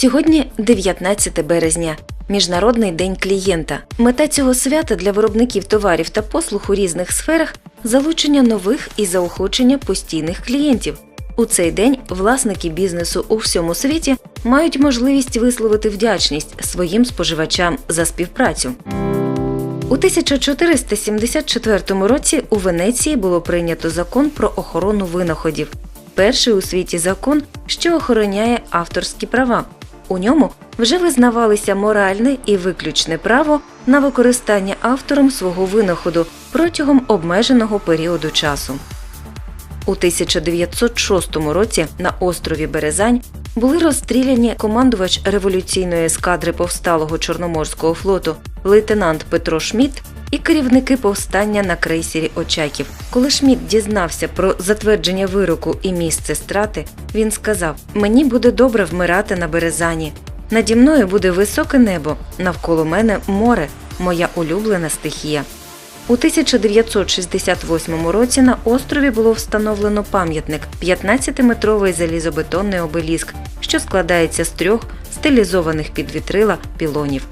Сьогодні 19 березня. Міжнародний день клієнта. Мета цього свята для виробників товарів та послуг у різних сферах залучення нових і заохочення постійних клієнтів. У цей день власники бізнесу у всьому світі мають можливість висловити вдячність своїм споживачам за співпрацю. У 1474 році у Венеції було прийнято закон про охорону винаходів. Перший у світі закон, що охороняє авторські права. У ньому вже визнавалися моральне і виключне право на використання автором свого винаходу протягом обмеженого періоду часу. У 1906 році на острові Березань були розстріляні командувач революційної ескадри повсталого Чорноморського флоту лейтенант Петро Шмідт і керівники повстання на крейсері Очаків. Коли Шмідт дізнався про затвердження вироку і місце страти, він сказав: Мені буде добре вмирати на Березані. Наді мною буде високе небо, навколо мене море, моя улюблена стихія. У 1968 році на острові було встановлено пам'ятник 15-метровий залізобетонний обеліск, що складається з трьох стилізованих під вітрила пілонів.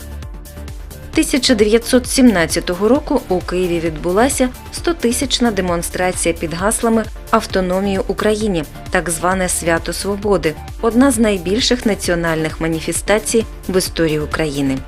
1917 року у Києві відбулася 100-тисячна демонстрація під гаслами Автономію Україні, так зване Свято Свободи, одна з найбільших національних маніфестацій в історії України.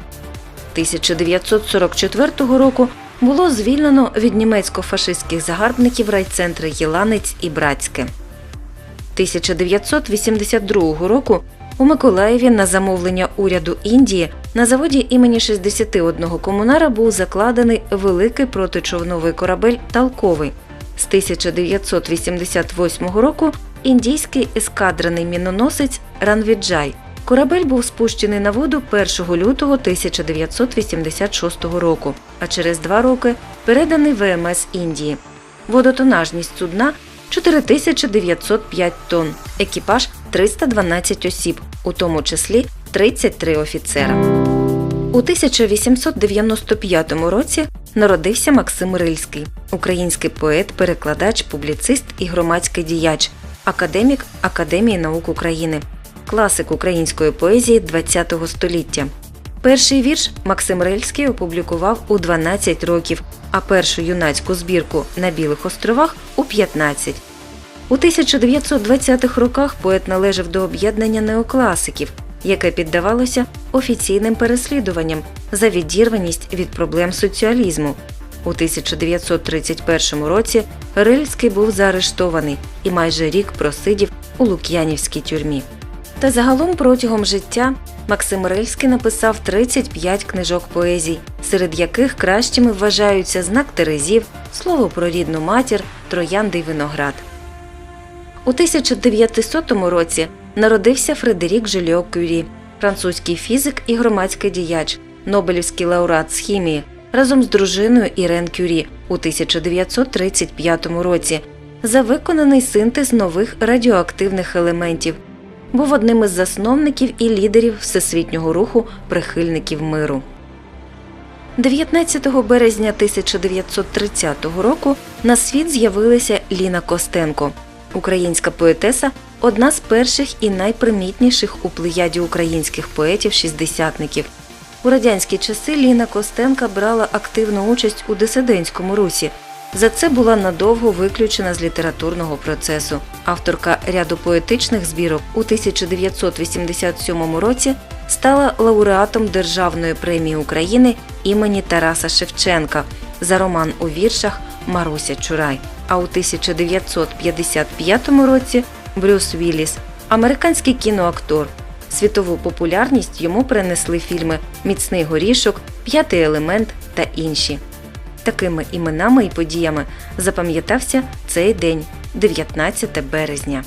1944 року було звільнено від німецько-фашистських загарбників райцентри Єланець і Братське. 1982 року у Миколаєві на замовлення уряду Індії на заводі імені 61 комунара був закладений великий протичовновий корабель Талковий. З 1988 року індійський ескадрений міноносець Ранвіджай. Корабель був спущений на воду 1 лютого 1986 року, а через два роки переданий ВМС Індії. Водотонажність судна 4905 тонн, екіпаж 312 осіб, у тому числі 33 офіцера. У 1895 році народився Максим Рильський, український поет, перекладач, публіцист і громадський діяч, академік Академії наук України, класик української поезії ХХ століття. Перший вірш Максим Рильський опублікував у 12 років, а першу юнацьку збірку на Білих островах у 15. У 1920-х роках поет належав до об'єднання неокласиків, яке піддавалося офіційним переслідуванням за відірваність від проблем соціалізму. У 1931 році Рильський був заарештований і майже рік просидів у Лук'янівській тюрмі. Та загалом протягом життя Максим Рильський написав 35 книжок поезій, серед яких кращими вважаються знак Терезів, слово про рідну матір, троянди й виноград. У 1900 році народився Фредерік Жильо Кюрі, французький фізик і громадський діяч, Нобелівський лауреат з хімії разом з дружиною Ірен Кюрі у 1935 році за виконаний синтез нових радіоактивних елементів. Був одним із засновників і лідерів всесвітнього руху прихильників миру. 19 березня 1930 року на світ з'явилася Ліна Костенко, українська поетеса, одна з перших і найпримітніших у плеяді українських поетів-шістдесятників. У радянські часи Ліна Костенка брала активну участь у дисидентському русі. За це була надовго виключена з літературного процесу. Авторка ряду поетичних збірок у 1987 році стала лауреатом Державної премії України імені Тараса Шевченка за роман у віршах Маруся Чурай. А у 1955 році Брюс Вілліс, американський кіноактор. Світову популярність йому принесли фільми Міцний горішок, П'ятий елемент та інші. Такими іменами і подіями запам'ятався цей день, 19 березня.